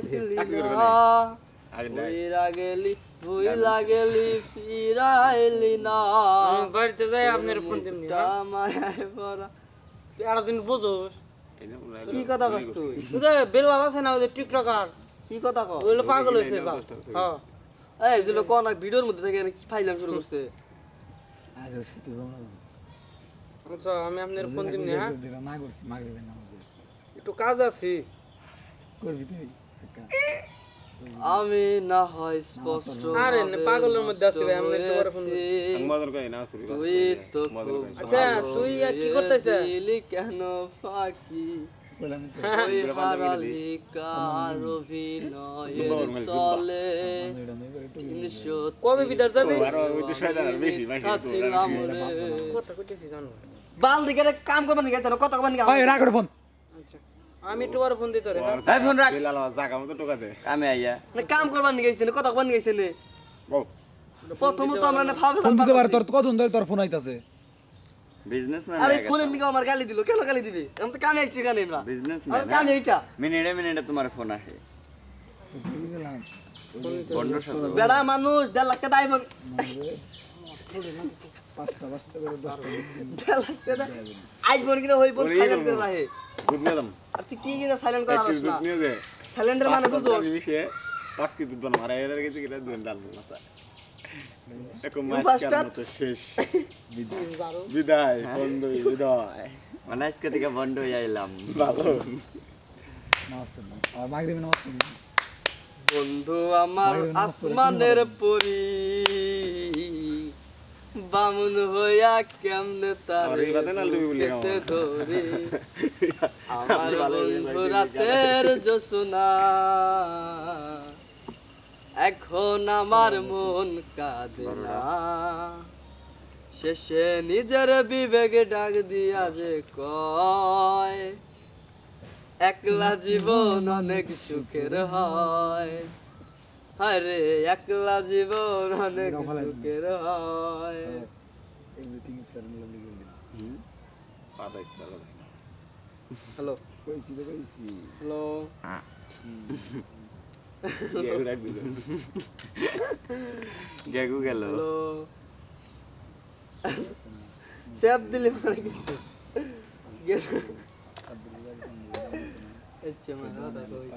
দেখলি না। আগে ভুইরা গেলি ভুইলা গেলি ফিরাইলি না। বাড়িতে যাই আপনার ফোন দিমনি তা মায়ায় এরা দিন বুঝো যে হয় কি কথা কস তুই? বুঝে বেলাল আছে না ওই যে টিকটকার। কি কথা কস? ওইগুলো পাগল হয়েছে বা। হ্যাঁ। এই যেগুলো কোন ভিডিওর মধ্যে থেকে কি ফাইলাম শুরু করছে। আচ্ছা আমি আপনার ফোন দিমনি হ্যাঁ? না করছি একটু কাজ আছি। করবি তুই? আমি না হয় স্পষ্ট আরে না, পাগলের মধ্যে আছি ভাই, আমি একটু পরে ফোন তুই তো আচ্ছা, তুই আর কি করতেছে? কেন ফাঁকি? কবে বিদার যাবে? বাল দিকে কাম জানো কত ভাই রাখ ফোন। আমি একটু ফোন দিতে রে হ্যাঁ? এই ফোন রাখ। বেলাল জাগা মতো টোকা দে। কামে আইয়া। না কাম করবার নিকে গেছে কত করবার নিকে গেছে নে প্রথমত আমরা না ফাবে ফোন দিতে পারে তোর কতক্ষণ ধরে তোর ফোন আইতাছে? বিজনেসম্যান আরে ফোনের নিকে আমার গালি দিল কেন গালি দিবি? আমি তো কামে আইছি এখানে আমরা। বিজনেসম্যান আর কামে এইটা। মিনিটে মিনিটে তোমার ফোন আসে। বেড়া মানুষ দেড় লাখ টাকা দাইব আইজ ফোন কিনা হই সাইলেন্ট করে রাখে দুধ আর তুই কি কিনা সাইলেন্ট করে এক না দুধ নিয়ে দে। সাইলেন্টের মানে বুঝো পাঁচ কেজি দুধ বানাম আর এর গেছে কিনা দুধ ডাল. কেমন তো শেষ। বিদায়। বন্ধু বিদায় মানে আজকে থেকে বন্ধ হয়ে আইলাম ভালো। আর নামাজ বন্ধু আমার আসমানের পরি। বামুন হইয়া কেমনে তার বুকেতে আমার। আমার বন্ধু রাতের জোসনা এখন আমার মন কাঁদে না। শেষে নিজের বিবেকে ডাক দিয়া যে কয় একলা জীবন অনেক সুখের হয়। আরে একলা জীবন অনেক সুখের হয়। পাতা ইস্তা হ্যালো। কইছি তো কইছি। হ্যালো। দিল। গেগু গেল। হ্যালো। সেব দিলি মানে কিন্তু আচ্ছা মানে দাদা কই?